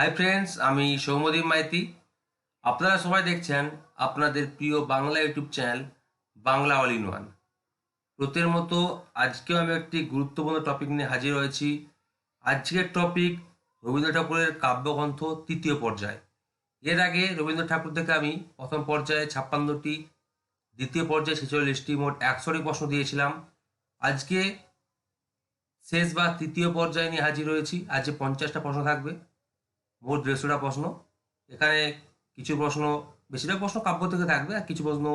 Hi friends আমি সৌমদীপ মাইতি। আপনারা সবাই দেখছেন আপনাদের প্রিয় Bangla YouTube channel Bangla all in one. প্রতির মতো আজকেও আমি একটি গুরুত্বপূর্ণ টপিক নিয়ে হাজির হয়েছি। আজকের টপিক রবীন্দ্র ঠাকুরের কাব্যগ্রন্থ তৃতীয় পর্যায়। এর আগে রবীন্দ্র ঠাকুর থেকে আমি প্রথম পর্যায়ে ছাপ্পান্নটি, দ্বিতীয় পর্যায়ে ছেচল্লিশটি মোট একশোটি প্রশ্ন দিয়েছিলাম। আজকে শেষ বা তৃতীয় পর্যায়ে নিয়ে হাজির হয়েছি। আজকে পঞ্চাশটা প্রশ্ন থাকবে। মোট দেড়শোটা প্রশ্ন। এখানে কিছু প্রশ্ন, বেশিরভাগ প্রশ্ন কাব্য থেকে থাকবে, আর কিছু প্রশ্ন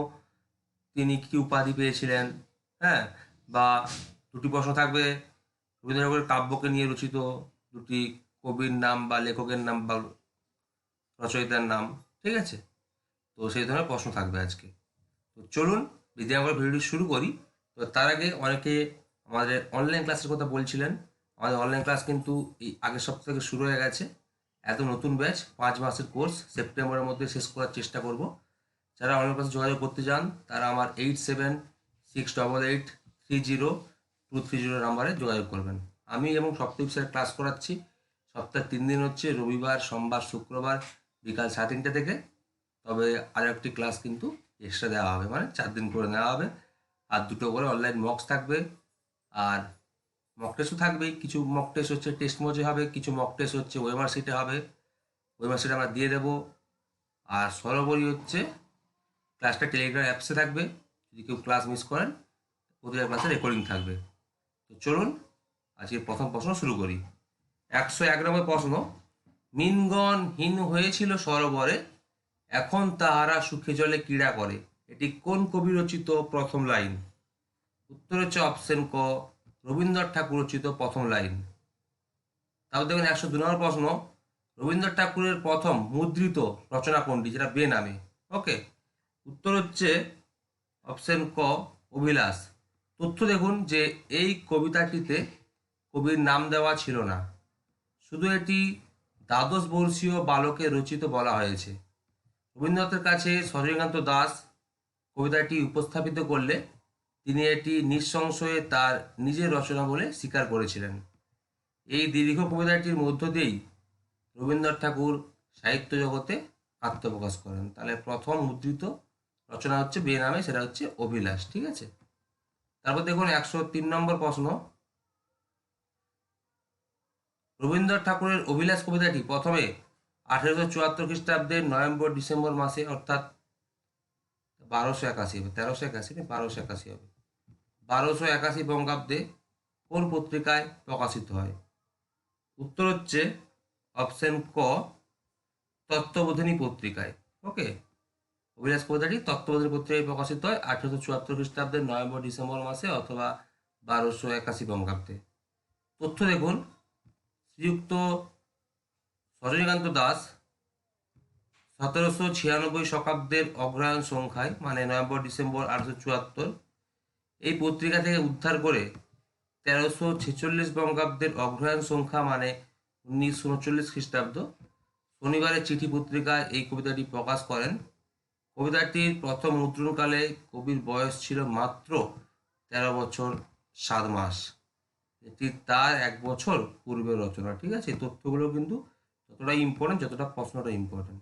তিনি কি উপাধি পেয়েছিলেন হ্যাঁ? বা দুটি প্রশ্ন থাকবে রবীন্দ্র ঠাকুরের কাব্যকে নিয়ে রচিত দুটি কবির নাম বা লেখকের নাম বা রচয়িতার নাম, ঠিক আছে? তো সেই ধরনের প্রশ্ন থাকবে আজকে। তো চলুন বিদ্যানগর ভিডিওটি শুরু করি, তো তার আগে অনেকে আমাদের অনলাইন ক্লাসের কথা বলছিলেন। আমাদের অনলাইন ক্লাস কিন্তু এই আগের সপ্তাহ থেকে শুরু হয়ে গেছে। এত নতুন ব্যাচ পাঁচ মাসের কোর্স সেপ্টেম্বরের মধ্যে শেষ করার চেষ্টা করব। যারা অনলাইন ক্লাসে যোগাযোগ করতে চান, তারা আমার eight seven six double eight three zero two three zero নাম্বারে যোগাযোগ করবেন। আমি এবং সপ্তাহ স্যার ক্লাস করাচ্ছি। সপ্তাহে তিন দিন হচ্ছে, রবিবার, সোমবার, শুক্রবার, বিকাল সাড়ে তিনটে থেকে। তবে আর একটি ক্লাস কিন্তু এক্সট্রা দেওয়া হবে মানে চার দিন করে নেওয়া হবে। আর দুটো করে অনলাইন মক্স থাকবে। আর মক টেস্টও থাকবেই কিছু মক টেস্ট হচ্ছে টেস্ট মোজে হবে, কিছু মক টেস্ট হচ্ছে ওয়েমার সিটে হবে। ওয়েমার সিটে আমরা দিয়ে দেবো। আর সর্বোপরি হচ্ছে ক্লাসটা টেলিগ্রাম অ্যাপসে থাকবে। যদি কেউ ক্লাস মিস করেন প্রতিটা ক্লাসে রেকর্ডিং থাকবে। তো চলুন, আজকে প্রথম প্রশ্ন শুরু করি। একশো এক নম্বর প্রশ্ন, মিনগণ হীন হয়েছিল সরোবরে, এখন তাহারা সুখে জলে ক্রীড়া করে। এটি কোন কবি রচিত প্রথম লাইন? উত্তর হচ্ছে অপশন ক রবীন্দ্রনাথ ঠাকুর রচিত প্রথম লাইন। তারপর দেখুন একশো দু নম্বর প্রশ্ন। রবীন্দ্রনাথ ঠাকুরের প্রথম মুদ্রিত রচনা কোনটি? যেটা বে নামে। ওকে? উত্তর হচ্ছে অপশন ক, অভিলাষ। তথ্য দেখুন যে এই কবিতাটিতে কবির নাম দেওয়া ছিল না। শুধু এটি দ্বাদশ বর্ষীয় বালকে রচিত বলা হয়েছে। রবীন্দ্রনাথের কাছে সজনীকান্ত দাস কবিতাটি উপস্থাপিত করলে তিনি এটি নিঃসংশয়ে তার নিজের রচনা বলে স্বীকার করেছিলেন। এই দীর্ঘ কবিতাটির মধ্য দিয়েই রবীন্দ্রনাথ ঠাকুর সাহিত্য জগতে আত্মপ্রকাশ করেন। তাহলে প্রথম মুদ্রিত রচনা হচ্ছে বে নামে, সেটা হচ্ছে অভিলাষ, ঠিক আছে? তারপর দেখুন একশো তিন নম্বর প্রশ্ন। রবীন্দ্রনাথ ঠাকুরের অভিলাষ কবিতাটি প্রথমে আঠেরোশো চুয়াত্তর খ্রিস্টাব্দের নভেম্বর ডিসেম্বর মাসে, অর্থাৎ বারোশো একাশি হবে, তেরোশো একাশি বারোশো একাশি হবে। বারোশো একাশি বঙ্গাব্দে কোন পত্রিকায় প্রকাশিত হয়? উত্তর হচ্ছে অপশন ক, তত্ত্ববোধিনী পত্রিকায়। ওকে? অভিলাষ কবিতাটি তত্ত্ববোধিনী পত্রিকায় প্রকাশিত হয় আঠেরোশো চুয়াত্তর খ্রিস্টাব্দের নভেম্বর, ডিসেম্বর মাসে অথবা বারোশো একাশি বঙ্গাব্দে। তথ্য দেখুন। শ্রীযুক্ত সজনীকান্ত দাস সতেরোশো ছিয়ানব্বই শতাব্দের অগ্রহায়ণ সংখ্যায় মানে নভেম্বর, ডিসেম্বর আঠারোশো চুয়াত্তর এই পত্রিকা থেকে উদ্ধার করে তেরোশো ছেচল্লিশ বঙ্গাব্দের অগ্রহায়ণ সংখ্যা মানে উনিশশো উনচল্লিশ খ্রিস্টাব্দ। শনিবারের চিঠি পত্রিকায় এই কবিতাটি প্রকাশ করেন। কবিতাটির প্রথম মুদ্রণকালে কবির বয়স ছিল মাত্র তেরো বছর সাত মাস। এটি তার এক বছর পূর্বের রচনা, ঠিক আছে? এই তথ্যগুলো কিন্তু যতটা ইম্পর্টেন্ট যতটা প্রশ্নটা ইম্পর্টেন্ট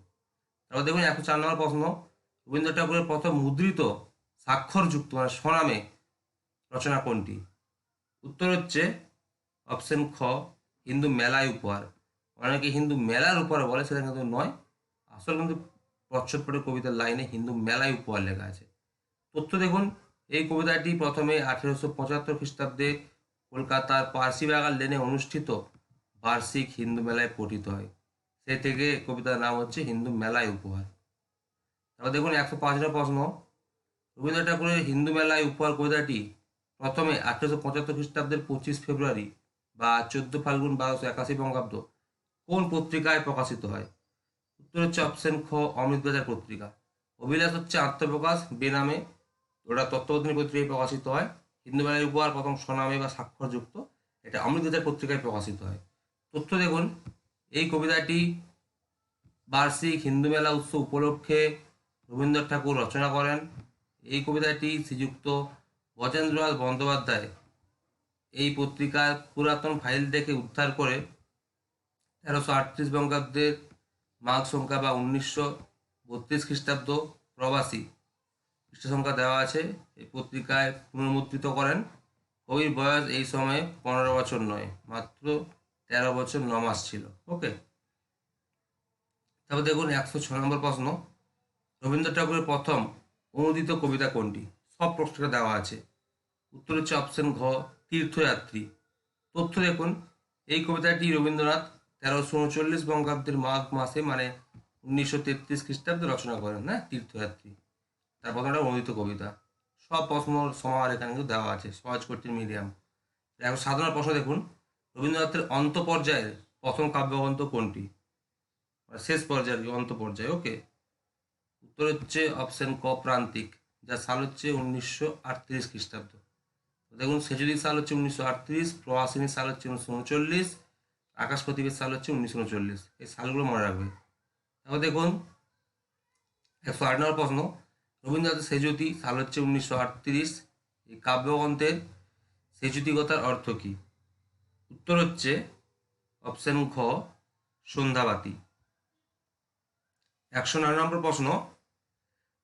তারপর দেখুন একশো চার নম্বর প্রশ্ন। রবীন্দ্র ঠাকুরের প্রথম মুদ্রিত স্বাক্ষরযুক্ত মানে স্বনামে রচনা কোনটি? উত্তর হচ্ছে অপশন খ, হিন্দু মেলায় উপহার। অনেকে হিন্দু মেলার উপহার বলে, সেটা কিন্তু নয়। আসল কিন্তু প্রচ্ছদপটের কবিতার লাইনে হিন্দু মেলায় উপহার লেখা আছে। তথ্য দেখুন, এই কবিতাটি প্রথমে আঠেরোশো পঁচাত্তর খ্রিস্টাব্দে কলকাতার পার্সিবাগান লেনে অনুষ্ঠিত। বার্ষিক হিন্দু মেলায় পঠিত হয়। সেই থেকে কবিতার নাম হচ্ছে হিন্দু মেলায় উপহার। তারপর দেখুন, একশো পাঁচ নম্বর প্রশ্ন। রবীন্দ্র ঠাকুরের হিন্দু মেলায় উপহার কবিতাটি প্রথমে আঠেরোশো পঁচাত্তর খ্রিস্টাব্দের পঁচিশ ফেব্রুয়ারি বা চোদ্দ ফাল্গুন বারোশো একাশি বঙ্গাব্দ কোন পত্রিকায় প্রকাশিত হয়? উত্তর হচ্ছে অপশন খ অমৃতবাজার পত্রিকা। অভিলাষ হচ্ছে আত্মপ্রকাশ বেনামে ওটা তত্ত্ববোধিনী পত্রিকায় প্রকাশিত হয়। হিন্দু মেলায় উপহার, প্রথম স্বনামে বা স্বাক্ষরযুক্ত। এটা অমৃতবাজার পত্রিকায় প্রকাশিত হয়। তথ্য দেখুন, এই কবিতাটি বার্ষিক হিন্দু মেলা উৎসব উপলক্ষে রবীন্দ্রনাথ ঠাকুর রচনা করেন। এই কবিতাটি শ্রীযুক্ত গজেন্দ্রলাল বন্দ্যোপাধ্যায় এই পত্রিকার পুরাতন ফাইল দেখে উদ্ধার করে তেরোশো আটত্রিশ বঙ্গাব্দের মাঘ সংখ্যা বা উনিশশো বত্রিশ খ্রিস্টাব্দ প্রবাসী খ্রিস্ট সংখ্যা দেওয়া আছে। এই পত্রিকায় পুনর্মুদ্রিত করেন। কবির বয়স এই সময়ে পনেরো বছর নয়, মাত্র তেরো বছর ন মাস ছিল। ওকে তারপর দেখুন একশো ছ নম্বর প্রশ্ন। রবীন্দ্র ঠাকুরের প্রথম অনুদিত কবিতা কোনটি? সব প্রশ্নটা দেওয়া আছে। উত্তর হচ্ছে অপশন ঘ, তীর্থযাত্রী। তথ্য দেখুন, এই কবিতাটি রবীন্দ্রনাথ তেরোশো উনচল্লিশ বঙ্গাব্দের মাঘ মাসে মানে উনিশশো তেত্রিশ খ্রিস্টাব্দে রচনা করেন না তীর্থযাত্রী। তার প্রথমটা অনুদিত কবিতা। সব প্রশ্ন সমাহার এখানে কিন্তু দেওয়া আছে, সহজ কঠিন মিডিয়াম। এখন সাধারণ প্রশ্ন দেখুন, রবীন্দ্রনাথের অন্ত পর্যায়ের প্রথম কাব্যগ্রন্থ কোনটি? মানে শেষ পর্যায়ের পর্যায়ে ওকে উত্তর হচ্ছে অপশন ক, প্রান্তিক। যার সাল হচ্ছে উনিশশো আটত্রিশ খ্রিস্টাব্দ। দেখুন, সেচুরির সাল হচ্ছে উনিশশো আটত্রিশ, প্রহাসিনীর সাল হচ্ছে উনিশশো উনচল্লিশ আকাশ প্রদীপের সাল হচ্ছে উনিশশো উনচল্লিশ। এই সালগুলো মনে রাখবে। তারপর দেখুন, একশো আট নম্বর প্রশ্ন, রবীন্দ্রনাথের সেজুতি সাল হচ্ছে উনিশশো আটত্রিশ, এই কাব্যগ্রন্থের সেজুতিকতার অর্থ কী? উত্তর হচ্ছে অপশন ঘ, সন্ধ্যাবাতি। একশো নয় নম্বর প্রশ্ন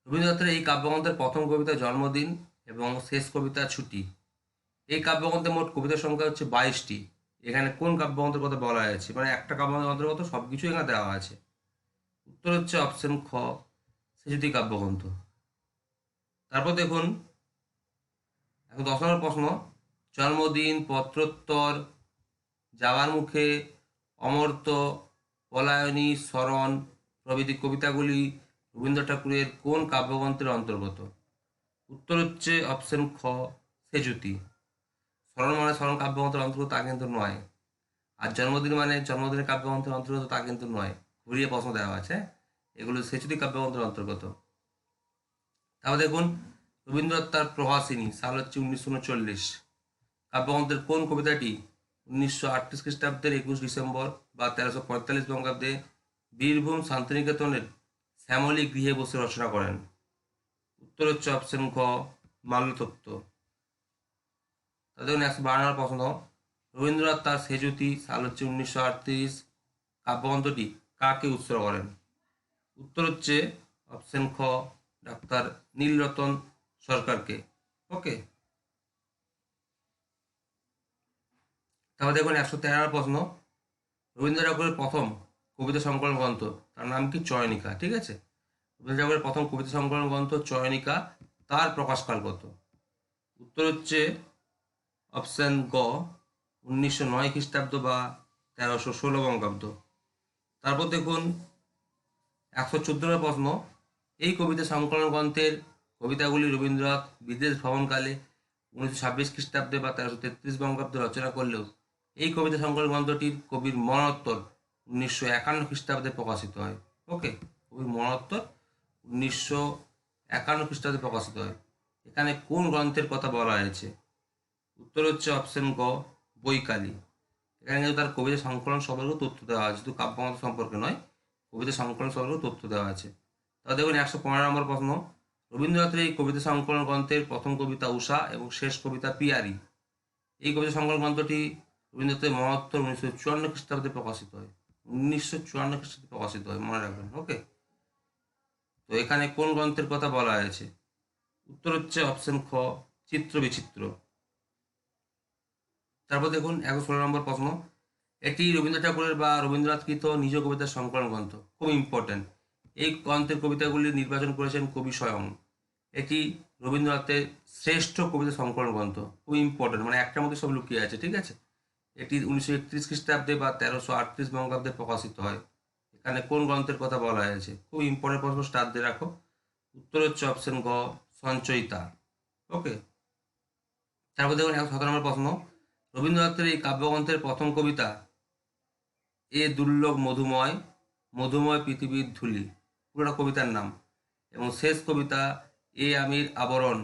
রবীন্দ্রনাথের এই কাব্যগ্রন্থের প্রথম কবিতা জন্মদিন এবং শেষ কবিতা ছুটি। এই কাব্যগ্রন্থে মোট কবিতার সংখ্যা হচ্ছে বাইশটি। এখানে কোন কাব্যগ্রন্থের কথা বলা হয়েছে? মানে একটা কাব্যগ্রন্থের অন্তর্গত সব কিছু এখানে দেওয়া আছে। উত্তর হচ্ছে অপশন খ সেজুতি কাব্যগ্রন্থ। তারপর দেখুন, এখন দশ নম্বর প্রশ্ন, জন্মদিন, পত্রোত্তর, যাওয়ার মুখে, অমর্ত্য, পলায়নী, স্মরণ প্রভৃতি কবিতাগুলি রবীন্দ্র ঠাকুরের কোন কাব্যগ্রন্থের অন্তর্গত? উত্তর হচ্ছে অপশন খ, সেজুতি। স্মরণ মানে স্মরণ কাব্যগ্রন্থের অন্তর্গত তা কিন্তু নয়। আর জন্মদিন মানে জন্মদিনের কাব্যগ্রন্থের অন্তর্গত তা কিন্তু নয়। ঘুরিয়ে প্রশ্ন দেওয়া আছে। এগুলো সেচুতি কাব্যগ্রন্থের অন্তর্গত। তারপর দেখুন, রবীন্দ্রনাথ তার প্রভাসিনী, সাল হচ্ছে উনিশশো উনচল্লিশ। কাব্যগ্রন্থের কোন কবিতাটি উনিশশো আটত্রিশ খ্রিস্টাব্দের একুশ ডিসেম্বর বা তেরোশো পঁয়তাল্লিশ বঙ্গাব্দে বীরভূম শান্তিনিকেতনের শ্যামলী গৃহে বসে রচনা করেন। উত্তর হচ্ছে অপশন খ মাল্যতত্ত্ব। তাদের একশো বারো নম্বর প্রশ্ন, রবীন্দ্রনাথ তার সেজুতি সাল হচ্ছে উনিশশো আটত্রিশ, কাব্যগ্রন্থটি কাকে উৎসর্গ করেন? উত্তর হচ্ছে অপশন খ ডাক্তার নীলরতন সরকারকে। ওকে তারপর দেখুন একশো তেরো প্রশ্ন রবীন্দ্র ঠাকুরের প্রথম কবিতা সংকলন গ্রন্থ। তার নাম কি? চয়নিকা, ঠিক আছে? রবীন্দ্র ঠাকুরের প্রথম কবিতা সংকলন গ্রন্থ চয়নিকা, তার প্রকাশকাল কত? উত্তর হচ্ছে অপশন গ, উনিশশো নয় খ্রিস্টাব্দ বা তেরোশো ষোলো বঙ্গাব্দ। তারপর দেখুন, একশো চোদ্দ প্রশ্ন, এই কবিতা সংকলন গ্রন্থের কবিতাগুলি রবীন্দ্রনাথ বিদেশ ভ্রমণকালে উনিশশো ছাব্বিশ খ্রিস্টাব্দে বা তেরোশো তেত্রিশ বঙ্গাব্দে রচনা করলেও, এই কবিতা সংকলন গ্রন্থটির কবির মরণোত্তর উনিশশো একান্ন খ্রিস্টাব্দে প্রকাশিত হয়। ওকে কবির মরণোত্তর উনিশশো একান্ন খ্রিস্টাব্দে প্রকাশিত হয়। এখানে কোন গ্রন্থের কথা বলা হয়েছে? উত্তর হচ্ছে অপশন গ, বৈকালী। এখানে কিন্তু তার কবিতা সংকলন সম্পর্কে তথ্য দেওয়া আছে, শুধু কাব্যগ্রন্থ সম্পর্কে নয়, কবিতা সংকলন সম্পর্কে তথ্য দেওয়া আছে। তা দেখুন, একশো পনেরো নম্বর প্রশ্ন। রবীন্দ্রনাথের এই কবিতা সংকলন গ্রন্থের প্রথম কবিতা উষা এবং শেষ কবিতা পিয়ারি। এই কবিতা সংকলন গ্রন্থটি রবীন্দ্রনাথের মহত্তর উনিশশো চুয়ান্ন খ্রিস্টাব্দে প্রকাশিত হয়। উনিশশো চুয়ান্ন খ্রিস্টাব্দে প্রকাশিত হয়, মনে রাখবেন ওকে তো এখানে কোন গ্রন্থের কথা বলা হয়েছে? উত্তর হচ্ছে অপশন খ, চিত্র বিচিত্র। তারপর দেখুন একশো ষোলো নম্বর প্রশ্ন। এটি রবীন্দ্র ঠাকুরের বা রবীন্দ্রনাথকৃত নিজ কবিতার সংকলন গ্রন্থ, খুব ইম্পর্টেন্ট এই গ্রন্থের কবিতাগুলি নির্বাচন করেছেন কবি স্বয়ং। এটি রবীন্দ্রনাথের শ্রেষ্ঠ কবিতা সংকলন গ্রন্থ, খুব ইম্পর্টেন্ট মানে একটার মধ্যে সব লুকিয়ে আছে, ঠিক আছে? এটি উনিশশো একত্রিশ খ্রিস্টাব্দে বা তেরোশো আটত্রিশ বঙ্গাব্দে প্রকাশিত হয়। এখানে কোন গ্রন্থের কথা বলা হয়েছে? খুব ইম্পর্টেন্ট প্রশ্ন, স্টার দিয়ে রাখো। উত্তর হচ্ছে অপশন গ, সঞ্চয়িতা। ওকে তারপর দেখুন একশো সতেরো নম্বর প্রশ্ন। রবীন্দ্রনাথের এই কাব্যগ্রন্থের প্রথম কবিতা এ দুর্লভ মধুময় মধুময় পৃথিবীর ধুলি। পুরোটা কবিতার নাম। এবং শেষ কবিতা, এ আমির আবরণ,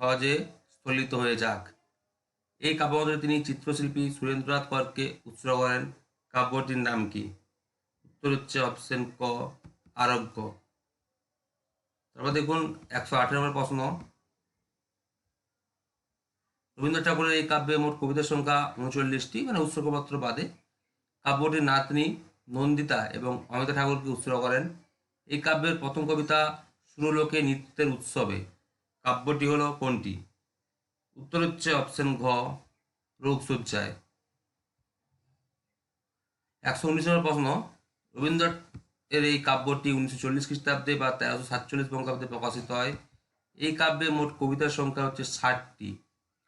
সহজে স্থলিত হয়ে যাক। এই কাব্যগ্রন্থে তিনি চিত্রশিল্পী সুরেন্দ্রনাথ করকে উৎসর্গ করেন। কাব্যটির নাম কি? উত্তর হচ্ছে অপশন ক আরোগ্য তারপর দেখুন, একশো আঠেরো নম্বর প্রশ্ন। রবীন্দ্র ঠাকুরের এই কাব্যে মোট কবিতার সংখ্যা উনচল্লিশটি মানে উৎসর্গপত্র বাদে কাব্যটির নাতনি নন্দিতা এবং অমিতা ঠাকুরকে উৎসর্গ করেন। এই কাব্যের প্রথম কবিতা সুরলোকে নৃত্যের উৎসবে। কাব্যটি হলো কোনটি? উত্তর হচ্ছে অপশন ঘ রোগসজ্জায় একশো উনিশ নম্বর প্রশ্ন রবীন্দ্র এর এই কাব্যটি উনিশশো চল্লিশ খ্রিস্টাব্দে বা তেরোশো সাতচল্লিশ বঙ্গাব্দে প্রকাশিত হয়। এই কাব্যে মোট কবিতার সংখ্যা হচ্ছে ষাটটি।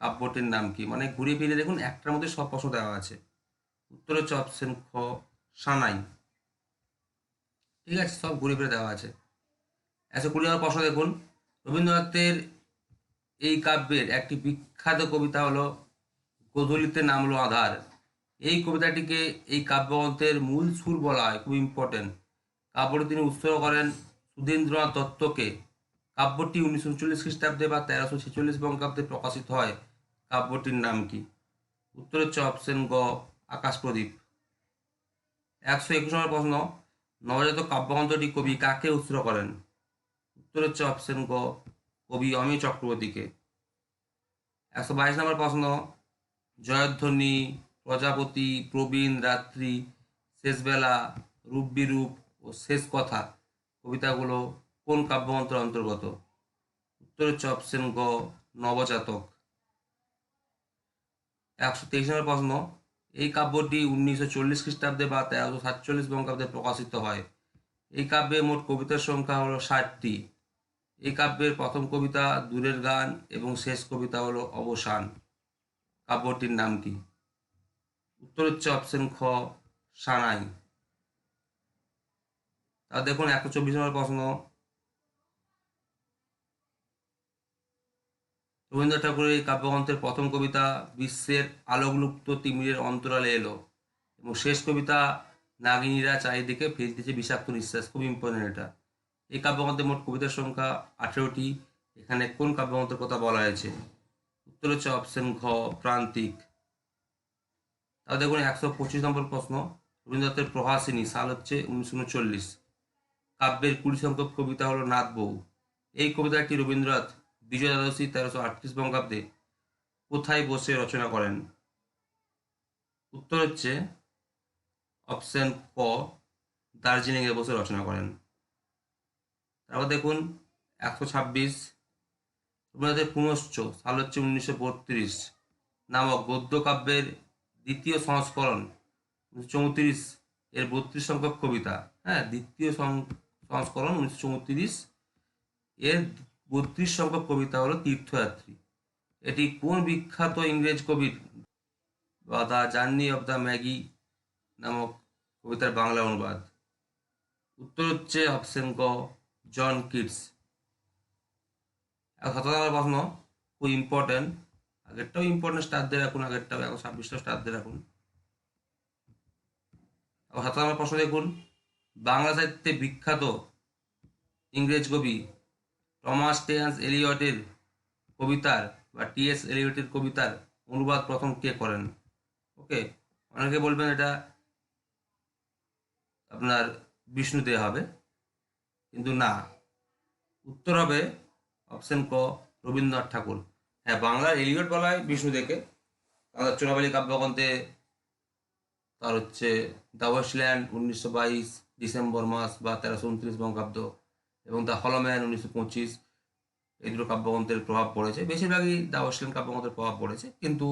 কাব্যটির নাম কি? মানে ঘুরে ফিরে দেখুন, একটার মধ্যে সব প্রশ্ন দেওয়া আছে। উত্তর হচ্ছে অপশন খ সানাই। ঠিক আছে, সব ঘুরে ফিরে দেওয়া আছে। একশো কুড়ি নম্বর প্রশ্ন দেখুন, রবীন্দ্রনাথের এই কাব্যের একটি বিখ্যাত কবিতা হলো গোধূলিতে নামলো আধার। এই কবিতাটিকে এই কাব্যগ্রন্থের মূল সুর বলা হয়, খুব ইম্পর্টেন্ট কাব্যটি তিনি উৎসর্গ করেন সুধীন্দ্রনাথ দত্তকে। কাব্যটি উনিশশো উনচল্লিশ খ্রিস্টাব্দে বা তেরোশো ছেচল্লিশ বঙ্গাব্দে প্রকাশিত হয়। কাব্যটির নাম কি? উত্তর হচ্ছে অপশন গ আকাশ প্রদীপ একশো একুশ নম্বর প্রশ্ন, নবজাতক কাব্যগ্রন্থটি কবি কাকে উৎসর্গ করেন? উত্তর হচ্ছে অপশন গ কবি অমিয় চক্রবর্তীকে। একশো বাইশ নম্বর প্রশ্ন, জয়ধ্বনি, প্রজাপতি, প্রবীণ, রাত্রি, শেষবেলা রূপ বিরূপ ও শেষ কথা কবিতাগুলো কোন কাব্যগ্রন্থের অন্তর্গত? উত্তর অপশন গ, নবজাতক। একশো তেইশ নম্বর প্রশ্ন, এই কাব্যটি উনিশশো চল্লিশ খ্রিস্টাব্দে বা তেরোশো সাতচল্লিশ বঙ্গাব্দে প্রকাশিত হয়। এই কাব্যে মোট কবিতার সংখ্যা হলো ষাটটি। এই কাব্যের প্রথম কবিতা দূরের গান এবং শেষ কবিতা হলো অবসান। কাব্যটির নাম কি? উত্তর হচ্ছে অপশন খ, সানাই। তা দেখুন একশো চব্বিশ নম্বর প্রশ্ন। রবীন্দ্র ঠাকুরের এই কাব্যগ্রন্থের প্রথম কবিতা বিশ্বের আলোকলুপ্ত তিমিরের অন্তরালে এলো এবং শেষ কবিতা নাগিনীরা চারিদিকে ফেলতেছে বিষাক্ত নিঃশ্বাস। খুব ইম্পর্টেন্ট এটা। এই কাব্যগ্রন্থে মোট কবিতার সংখ্যা আঠেরোটি। এখানে কোন কাব্যগ্রন্থের কথা বলা হয়েছে? উত্তর হচ্ছে অপশন ঘ, প্রান্তিক। তা দেখুন, একশো পঁচিশ নম্বর প্রশ্ন। রবীন্দ্রনাথের প্রহাসিনী সাল হচ্ছে উনিশশো উনচল্লিশ। কাব্যের কুড়ি সংখ্যক কবিতা হলো নাথ বউ এই কবিতাটি রবীন্দ্রনাথ বিজয় দ্বাদশী তেরোশো আটত্রিশ বঙ্গাব্দে কোথায় বসে রচনা করেন? উত্তর হচ্ছে অপশন ক, দার্জিলিংয়ে বসে রচনা করেন। তারপর দেখুন, একশো ছাব্বিশ। রবীন্দ্রনাথের পুনশ্চ সাল হচ্ছে উনিশশো বত্রিশ। নামক গদ্য কাব্যের দ্বিতীয় সংস্করণ চৌত্রিশ, এর বত্রিশ সংখ্যক কবিতা। হ্যাঁ দ্বিতীয় সংস্করণ উনিশশো চৌত্রিশ। এর বত্রিশ সংখ্যক কবিতা হলো তীর্থযাত্রী। এটি কোন বিখ্যাত ইংরেজ কবির? বা the journey of the Magi নামক কবিতার বাংলা অনুবাদ। উত্তর হচ্ছে অপশন গ জন কিডস সতেরো নম্বর প্রশ্ন খুব ইম্পর্টেন্ট আগেরটাও ইম্পর্টেন্ট স্টার দিয়ে রাখুন আগেরটাও এখন ছাব্বিশটা স্টার দিয়ে রাখুন এখন সতেরো নম্বর প্রশ্ন দেখুন, বাংলা সাহিত্যে বিখ্যাত ইংরেজ কবি টমাস টেন্স এলিয়টের কবিতার বা টিএস এলিয়টের কবিতার অনুবাদ প্রথম কে করেন? ওকে, অনেকে বলবেন এটা আপনার বিষ্ণু দে হবে। কিন্তু না। উত্তর হবে অপশন ক, রবীন্দ্রনাথ ঠাকুর। হ্যাঁ বাংলার এলিয়ট বলা হয় বিষ্ণু দেকে তার চোরাবালি কাব্যগ্রন্থে তার হচ্ছে দ্য ওয়েস্টল্যান্ড উনিশশো বাইশ, ডিসেম্বর মাস বা তেরোশো উনত্রিশ বঙ্গাব্দ এবং দ্য হলম্যান উনিশশো পঁচিশ। এই দুটো কাব্যগ্রন্থের প্রভাব পড়েছে। বেশিরভাগই দ্য ওয়েস্টল্যান্ড কাব্যগ্রন্থের প্রভাব পড়েছে। কিন্তু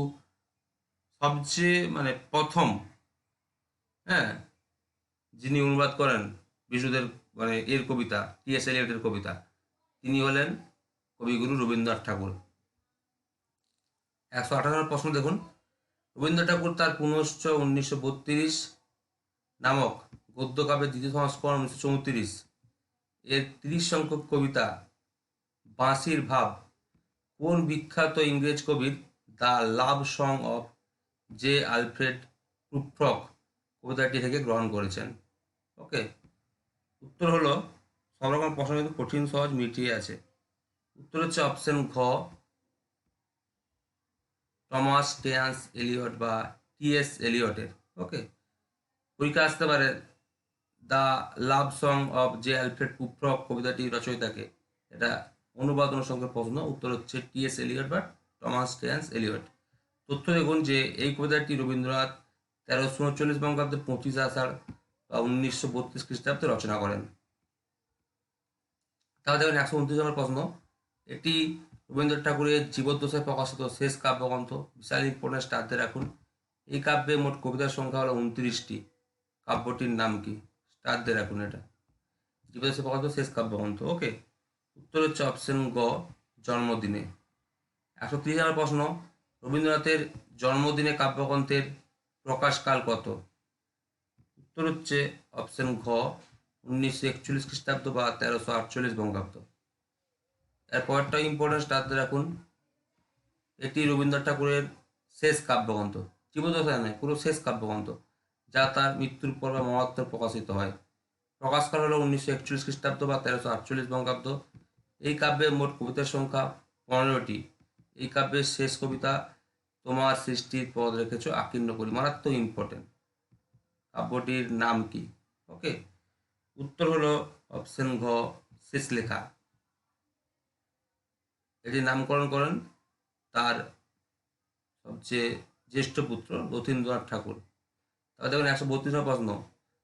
সবচেয়ে মানে প্রথম হ্যাঁ যিনি অনুবাদ করেন বিষ্ণুদের মানে এর কবিতা টি এস এলিয়টের কবিতা। তিনি হলেন কবিগুরু রবীন্দ্রনাথ ঠাকুর। একশো আঠারো প্রশ্ন দেখুন। রবীন্দ্র ঠাকুর তার পুনশ্চ উনিশশো বত্রিশ নামক গদ্যকাব্যের দ্বিতীয় সংস্করণ উনিশশো চৌত্রিশ। এর তিরিশ সংখ্যক কবিতা, বাঁশির ভাব, কোন বিখ্যাত ইংরেজ কবির the love song of J Alfred Prufrock কবিতাটি থেকে গ্রহণ করেছেন। ওকে উত্তর হলো, সব রকম প্রশ্ন কিন্তু কঠিন, সহজ মিটিয়ে আছে। উত্তর হচ্ছে অপশন ঘ। টমাস টেন্স এলিয়ট বা টিএস এলিয়টের ওকে পরীক্ষা আসতে পারে। The love song of J Alfred Prufrock কবিতাটি রচয়িতাকে। এটা অনুবাদ অনুসঙ্গে প্রশ্ন, উত্তর হচ্ছে টিএস এলিয়ট বা টমাস টেন্স এলিয়ট তথ্য দেখুন যে এই কবিতাটি রবীন্দ্রনাথ তেরোশো উনচল্লিশ বঙ্গাব্দে পঁচিশ আষাঢ় উনিশশো বত্রিশ খ্রিস্টাব্দে রচনা করেন। তাহলে দেখুন, একশো উনত্রিশ নম্বর প্রশ্ন। এটি রবীন্দ্রনাথ ঠাকুরের জীবদ্দশায় প্রকাশিত শেষ কাব্যগ্রন্থ, বিশাল ইম্পর্টেন্স স্টার্টে রাখুন। এই কাব্যে মোট কবিতার সংখ্যা হলো উনত্রিশটি। কাব্যটির নাম কি? দিয়ে রাখুন এটা। জীবদ্দশায় প্রকাশিত শেষ কাব্যগ্রন্থ, ওকে। উত্তর হচ্ছে অপশন গ, জন্মদিনে। একশো তিরিশ নম্বর প্রশ্ন, রবীন্দ্রনাথের জন্মদিনে কাব্যগ্রন্থের প্রকাশকাল কত? উত্তর হচ্ছে অপশন ঘ, উনিশশো একচল্লিশ খ্রিস্টাব্দ বা তেরোশো আটচল্লিশ বঙ্গাব্দ। এর পরেরটা ইম্পর্টেন্ট স্টার্টে রাখুন। এটি রবীন্দ্রনাথ ঠাকুরের শেষ কাব্যগ্রন্থ। জীবদশায় নয় পুরো শেষ কাব্যগ্রন্থ, যা তার মৃত্যুর পর বা মহাত্ম প্রকাশিত হয়। প্রকাশ করা হলো উনিশশো একচল্লিশ খ্রিস্টাব্দ বা তেরোশো আটচল্লিশ বঙ্গাব্দ। এই কাব্যের মোট কবিতার সংখ্যা পনেরোটি। এই কাব্যের শেষ কবিতা, তোমার সৃষ্টির পদ রেখেছ আকীর্ণ করি মারাত্মক ইম্পর্টেন্ট কাব্যটির নাম কি? ওকে উত্তর হলো অপশন ঘ, শেষ লেখা। এটি নামকরণ করেন তার সবচেয়ে জ্যেষ্ঠ পুত্র রথীন্দ্রনাথ ঠাকুর। তাহলে দেখুন, একশো বত্রিশ প্রশ্ন।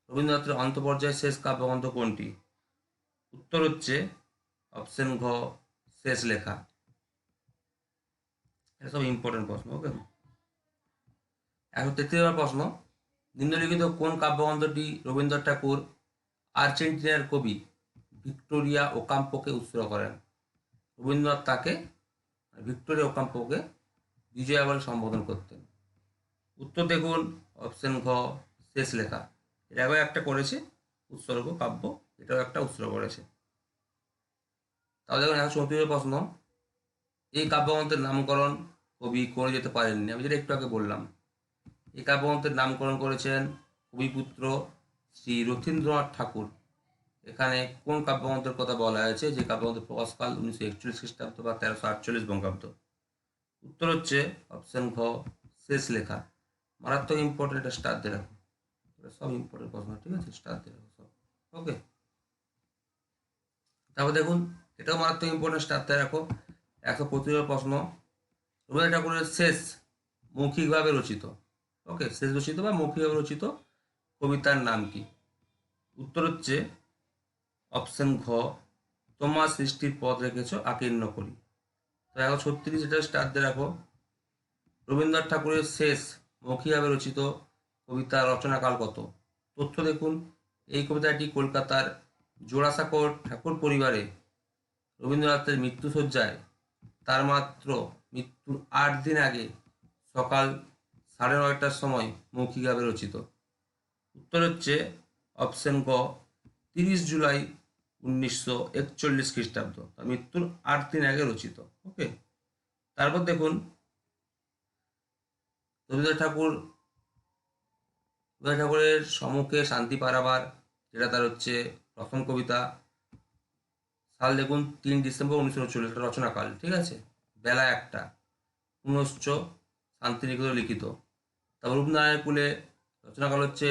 রবীন্দ্রনাথের অন্তপর্যায়ের শেষ কাব্যগ্রন্থ কোনটি? উত্তর হচ্ছে অপশন ঘ, শেষ লেখা। এটা সব ইম্পর্টেন্ট প্রশ্ন ওকে একশো তেত্রিশ প্রশ্ন। নিম্নলিখিত কোন কাব্যগ্রন্থটি রবীন্দ্রনাথ ঠাকুর, আর্জেন্টিনার কবি ভিক্টোরিয়া ওকাম্পোকে উৎসর্গ করেন? রবীন্দ্রনাথ তাকে ভিক্টোরিয়া ওকাম্পোকে বিজয়া বলে সম্বোধন করতেন। উত্তর দেখুন, অপশন ঘ, শেষ লেখা। আগেও একটা করেছে, উৎসর্গ কাব্য, এটাও একটা উৎসর্গ করেছে। তাহলে দেখুন একশো চৌত্রিশ প্রশ্ন। এই কাব্যগ্রন্থের নামকরণ কবি করে যেতে পারেননি। আমি যেটা একটু আগে বললাম। এই কাব্যগ্রন্থের নামকরণ করেছেন কবিপুত্র শ্রী রথীন্দ্রনাথ ঠাকুর। এখানে কোন কাব্যগ্রন্থের কথা বলা হয়েছে? যে কাব্যগ্রন্থের প্রকাশকাল উনিশশো একচল্লিশ খ্রিস্টাব্দ বা তেরোশো আটচল্লিশ বঙ্গাব্দ। উত্তর হচ্ছে অপশন ঘ, শেষ লেখা। মারাত্মক ইম্পর্টেন্ট এটা স্টার দিয়ে রাখো। সব ইম্পর্টেন্ট প্রশ্ন, ঠিক আছে? স্টার দিয়ে রাখো সব। ওকে তারপর দেখুন, এটাও মারাত্মক ইম্পর্টেন্ট স্টার দিয়ে রাখো। একশো পঁচিশ প্রশ্ন, রবীন্দ্রনাথ ঠাকুরের শেষ মৌখিকভাবে রচিত। ওকে শেষ রচিত বা মৌখিকভাবে রচিত কবিতার নাম কি? উত্তর হচ্ছে অপশন ঘ, তোমার সৃষ্টির পথ রেখেছ আকীর্ণ করি। তো এখন ছত্রিশ, এটা স্টার দিয়ে রাখো। রবীন্দ্রনাথ ঠাকুরের শেষ মৌখিকভাবে রচিত কবিতা রচনাকাল কত? তথ্য দেখুন, এই কবিতাটি কলকাতার জোড়াসাঁকোর ঠাকুর পরিবারে রবীন্দ্রনাথের মৃত্যুসজ্জায় তার মাত্র মৃত্যুর আট দিন আগে সকাল সাড়ে নয়টার সময় মৌখিকভাবে রচিত। উত্তর হচ্ছে অপশন ক, তিরিশ জুলাই উনিশশো একচল্লিশ খ্রিস্টাব্দ। মৃত্যুর আট দিন আগে রচিত। ওকে? তারপর দেখুন, রবীন্দ্রনাথ ঠাকুর, রবীন্দ্রনাথ ঠাকুরের সম্মুখে শান্তি পারাবার, যেটা তার হচ্ছে প্রথম কবিতা। সাল দেখুন, তিন ডিসেম্বর উনিশশো উনচল্লিশ রচনাকাল, ঠিক আছে? বেলা একটা পুনশ্চ শান্তিনিকেতন লিখিত। তারপর রূপনারায়ণ কুলে রচনাকাল হচ্ছে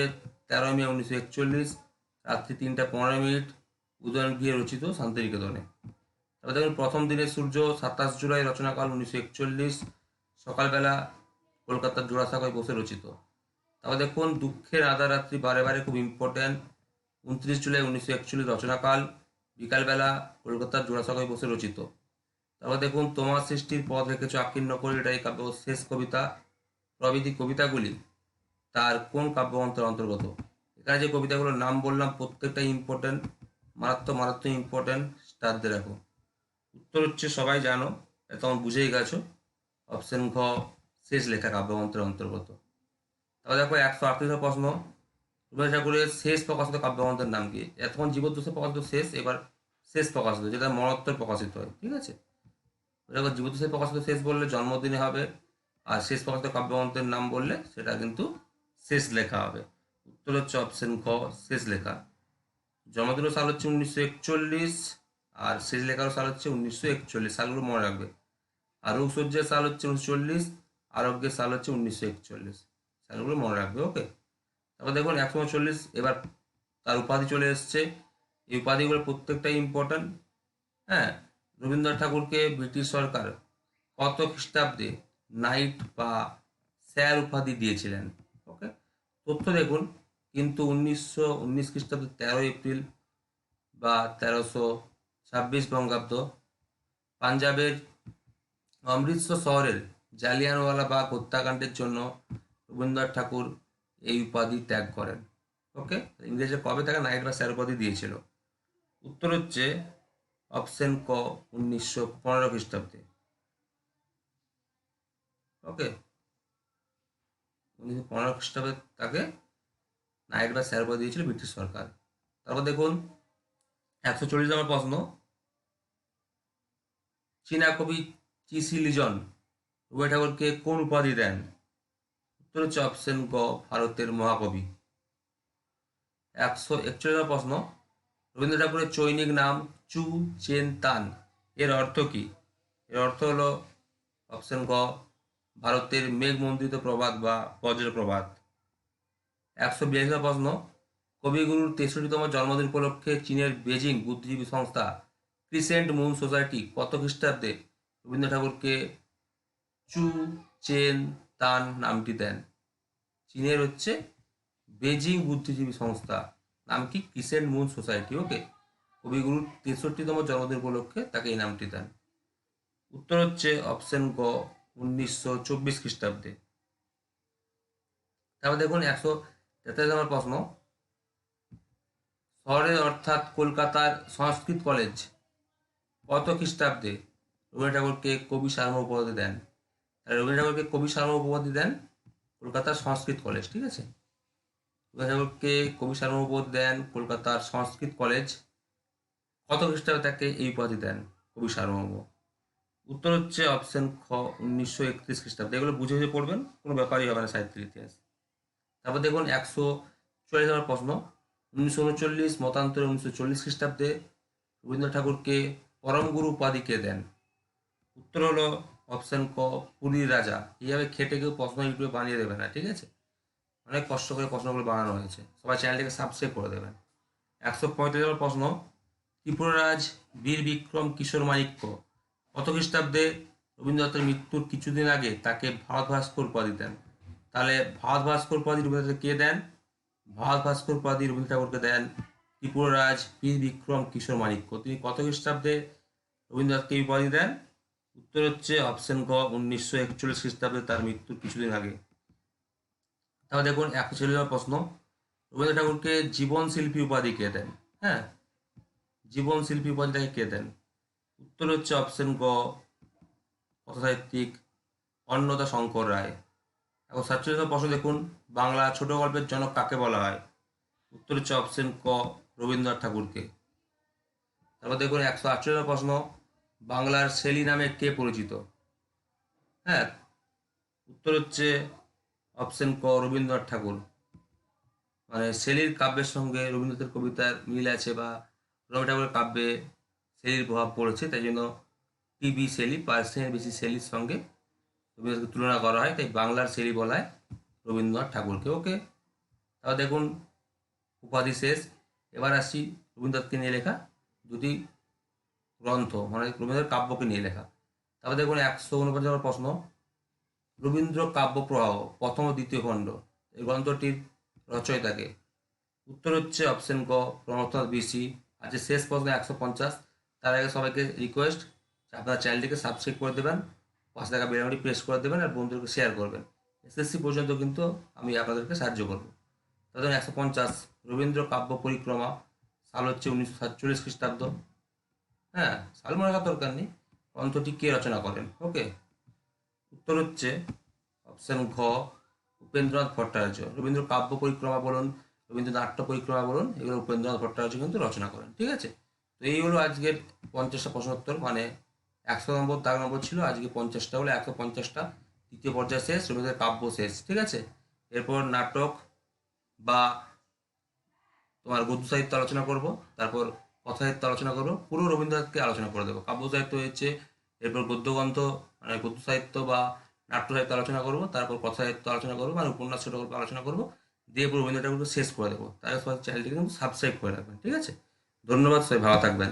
তেরোই মে উনিশশো একচল্লিশ, রাত্রি তিনটা পনেরো মিনিট উদয়ন গৃহে রচিত শান্তিনিকেতনে। তারপর দেখুন, প্রথম দিনের সূর্য সাতাশ জুলাই রচনাকাল উনিশশো একচল্লিশ, সকালবেলা কলকাতার জোড়াসাঁকোয় বসে রচিত। তারপর দেখুন, দুঃখের আধা রাত্রি বারে বারে খুব ইম্পর্ট্যান্ট উনত্রিশ জুলাই উনিশশো একচল্লিশ রচনাকাল বিকালবেলা কলকাতার জোড়াসাঁকোয় বসে রচিত। তারপর দেখুন, তোমার সৃষ্টির পথ রেখেছ আকীর্ণ করে এটা এই কাব্য শেষ কবিতা, প্রভৃতি কবিতাগুলি। তার কোন কাব্যগ্রন্থের অন্তর্গত? এখানে যে কবিতাগুলোর নাম বললাম প্রত্যেকটা ইম্পর্টেন্ট মারাত্মক মারাত্মক ইম্পর্টেন্ট স্টার দিয়ে রাখো উত্তর হচ্ছে, সবাই জানো তখন বুঝেই গেছো, অপশন ঘ, শেষ লেখা কাব্যগ্রন্থের অন্তর্গত। তাহলে দেখো, একশো আটত্রিশ প্রশ্ন। রবীন্দ্রনাথ ঠাকুরের শেষ প্রকাশিত কাব্যগ্রন্থের নাম কি? এতক্ষণ জীবদ্দশা প্রকাশিত শেষ, এবার শেষ প্রকাশিত, যেটা মরত্তর প্রকাশিত হয়, ঠিক আছে? দেখো জীবদ্দশায় প্রকাশিত শেষ বললে জন্মদিনে হবে, আর শেষ প্রকাশিত কাব্যগ্রন্থের নাম বললে সেটা কিন্তু শেষ লেখা হবে। উত্তর হচ্ছে অপশন খ, শেষ লেখা। জন্মদিনের সাল হচ্ছে উনিশশো একচল্লিশ, আর শেষ লেখার সাল হচ্ছে উনিশশো একচল্লিশ, সালগুলো মনে রাখবে। আর রূপসজ্জের সাল হচ্ছে উনিশশো চল্লিশ, আরোগ্যের সাল হচ্ছে উনিশশো একচল্লিশ, সালগুলো মনে রাখবে ওকে তারপর দেখুন একশো চল্লিশ, এবার তার উপাধি চলে এসছে। এই উপাধিগুলো প্রত্যেকটাই ইম্পর্ট্যান্ট হ্যাঁ? রবীন্দ্রনাথ ঠাকুরকে ব্রিটিশ সরকার কত খ্রিস্টাব্দে নাইট বা স্যার উপাধি দিয়েছিলেন ওকে তথ্য দেখুন, কিন্তু উনিশশো উনিশ খ্রিস্টাব্দে তেরোই এপ্রিল বা তেরোশো ছাব্বিশ বঙ্গাব্দ পাঞ্জাবের অমৃতসর শহরের জালিয়ানওয়ালা জালিয়ানওয়ালাবাগ হত্যাকাণ্ডের জন্য রবীন্দ্রনাথ ঠাকুর এই উপাধি ত্যাগ করেন ওকে ইংরেজে কবে তাকে নাইট বা স্যার উপাধি দিয়েছিল? উত্তর হচ্ছে অপশন ক উনিশশো পনেরো খ্রিস্টাব্দে। ওকে। উনিশশো পনেরো খ্রিস্টাব্দে তাকে নাইট বা স্যার দিয়েছিল ব্রিটিশ সরকার। তারপর দেখুন, একশো চল্লিশ নম্বর প্রশ্ন। চীনা কবি চিসি লিজন রবি ঠাকুরকে কোন উপাধি দেন? উত্তর হচ্ছে অপশন গ ভারতের মহাকবি। একশো একচল্লিশ প্রশ্ন। রবীন্দ্র ঠাকুরের চৈনিক নাম চু চেন তান। এর অর্থ কি? এর অর্থ হলো অপশন গ, ভারতের মেঘমন্ডিত প্রবাদ বা বজ্র প্রবাদ। একশো বিয়াল্লিশ প্রশ্ন, কবিগুরুর তেষট্টিতম জন্মদিন উপলক্ষে চীনের বেজিং বুদ্ধিজীবী সংস্থা ক্রিসেন্ট মুন সোসাইটি কত খ্রিস্টাব্দে রবীন্দ্র ঠাকুরকে চু চেন তান নামটি দেন? চীনের হচ্ছে বেজিং বুদ্ধিজীবী সংস্থা। নাম কি ক্রিসেন্ট মুন সোসাইটি, ওকে? কবিগুরু তেষট্টিতম জন্মদিন উপলক্ষে তাকে এই নামটি দেন। উত্তর হচ্ছে অপশন গ, উনিশশো চব্বিশ খ্রিস্টাব্দে। তারপর দেখুন একশো তেতাল্লিশ নম্বর প্রশ্ন। শহরের অর্থাৎ কলকাতার সংস্কৃত কলেজ কত খ্রিস্টাব্দে? রবীন্দ্র ঠাকুরকে কবি সার্ম উপাধি দেন। রবীন্দ্র ঠাকুরকে কবি সার্ম উপাধি দেন কলকাতার সংস্কৃত কলেজ, ঠিক আছে? রবীন্দ্র কবি সার্ম দেন, কলকাতার সংস্কৃত কলেজ কত খ্রিস্টাব্দে তাকে এই উপাধি দেন কবি সার্বভৌম উত্তর হচ্ছে অপশন খ, উনিশশো একত্রিশ খ্রিস্টাব্দে। এগুলো বুঝে বুঝে পড়বেন, কোনো ব্যাপারই হবে না সাহিত্যের ইতিহাস। তারপর দেখুন একশো চল্লিশ নম্বর প্রশ্ন। উনিশশো উনচল্লিশ, মতান্তরে উনিশশো চল্লিশ খ্রিস্টাব্দে রবীন্দ্র ঠাকুরকে পরম গুরু উপাধি কে দেন? উত্তর হলো অপশন ক, পুরীর রাজা। এইভাবে খেটে কেউ প্রশ্ন ইউটিউবে বানিয়ে দেবে না, ঠিক আছে? অনেক কষ্ট করে প্রশ্নগুলো বানানো হয়েছে। সবাই চ্যানেলটিকে সাবস্ক্রাইব করে দেবেন। একশো পঁয়ত্রিশ নম্বর প্রশ্ন। ত্রিপুরারাজ, বীর বিক্রম, কিশোর মাণিক্য। কত খ্রিস্টাব্দে রবীন্দ্রনাথের মৃত্যুর কিছুদিন আগে তাকে ভারত ভাস্কর উপাধি দেন। তাহলে ভারত ভাস্কর উপাধি রবীন্দ্রনাথ কে দেন? ভারত ভাস্কর উপাধি রবীন্দ্র ঠাকুরকে দেন ত্রিপুরারাজ, বীর বিক্রম, কিশোর মাণিক্য। তিনি কত খ্রিস্টাব্দে রবীন্দ্রনাথকে উপাধি দেন? উত্তর হচ্ছে অপশন গ, উনিশশো একচল্লিশ খ্রিস্টাব্দে তার মৃত্যুর কিছুদিন আগে। তাহলে দেখুন একশো ছেলে প্রশ্ন। রবীন্দ্র ঠাকুরকে জীবন শিল্পী উপাধি কে দেন? হ্যাঁ? জীবন শিল্পী উপাধি তাকে কে দেন? উত্তর হচ্ছে অপশন গ কথাসাহিত্যিক অন্নদা শঙ্কর রায়। এখন সাতচল্লিশ প্রশ্ন দেখুন, বাংলা ছোট গল্পের জনক কাকে বলা হয়? উত্তর হচ্ছে অপশন ক, রবীন্দ্রনাথ ঠাকুরকে। তারপর দেখুন, একশো আটচল্লিশ প্রশ্ন, বাংলার শেলি নামে কে পরিচিত? হ্যাঁ? উত্তর হচ্ছে অপশন ক রবীন্দ্রনাথ ঠাকুর। মানে শেলির কাব্যের সঙ্গে রবীন্দ্রনাথের কবিতার মিল আছে বা রবি ঠাকুরের কাব্যে শেলির প্রভাব পড়েছে, তাই জন্য টিবি শেলি পার্সেন্টের বেশি শেলির সঙ্গে রবীন্দ্রনাথকে তুলনা করা হয়, তাই বাংলার শেলি বলা হয় রবীন্দ্রনাথ ঠাকুরকে। ওকে, তাহলে দেখুন, উপাধি শেষ। এবার আসছি রবীন্দ্রনাথকে নিয়ে লেখা দুটি গ্রন্থ মানে রবীন্দ্রনাথ কাব্যকে নিয়ে লেখা। তারপর দেখুন, একশো উনপঞ্চাশ প্রশ্ন। রবীন্দ্র কাব্য প্রবাহ প্রথম ও দ্বিতীয় খণ্ড। এই গ্রন্থটির রচয়িতাকে। উত্তর হচ্ছে অপশন ক প্রণবনাথ বিসি। আজকে শেষ প্রশ্ন একশো পঞ্চাশ। তার আগে সবাইকে রিকোয়েস্ট আপনার চ্যানেলটিকে সাবস্ক্রাইব করে দেবেন, পাশে থাকা বেলামটি প্রেস করে দেবেন আর বন্ধুদেরকে শেয়ার করবেন। এসএসসি পর্যন্ত কিন্তু আমি আপনাদেরকে সাহায্য করব। তাদের একশো পঞ্চাশ, রবীন্দ্র কাব্য পরিক্রমা। সাল হচ্ছে উনিশশো সাতচল্লিশ খ্রিস্টাব্দ। হ্যাঁ সাল মনে রাখার দরকার নেই। গ্রন্থটি কে রচনা করেন? ওকে উত্তর হচ্ছে অপশন ঘ, উপেন্দ্রনাথ ভট্টাচার্য। রবীন্দ্র কাব্য পরিক্রমা বলুন রবীন্দ্র নাট্য পরিক্রমা বলুন, এগুলো উপেন্দ্রনাথ ভট্টাচার্য কিন্তু রচনা করেন, ঠিক আছে? তো এই হলো আজকের পঞ্চাশটা প্রশ্নোত্তর মানে একশো নম্বর দাগ নম্বর ছিল আজকে পঞ্চাশটা হলো একশো পঞ্চাশটা, তৃতীয় পর্যায়ে শেষ রবীন্দ্রের কাব্য শেষ, ঠিক আছে? এরপর নাটক বা তোমার গদ্য সাহিত্য আলোচনা করব, তারপর কথা সাহিত্য আলোচনা করব, পুরো রবীন্দ্রনাথকে আলোচনা করে দেবো। কাব্য সাহিত্য হয়েছে, এরপর গদ্যগ্রন্থ মানে গদ্য সাহিত্য বা নাট্য সাহিত্য আলোচনা করব, তারপর কথা সাহিত্য আলোচনা করব মানে উপন্যাস ছোট গল্প আলোচনা করব, দিয়ে পুরো রবীন্দ্র শেষ করে দেবো। তাই সবাই চ্যানেলটিকে কিন্তু সাবস্ক্রাইব করে রাখবেন, ঠিক আছে? ধন্যবাদ সবাই, ভালো থাকবেন।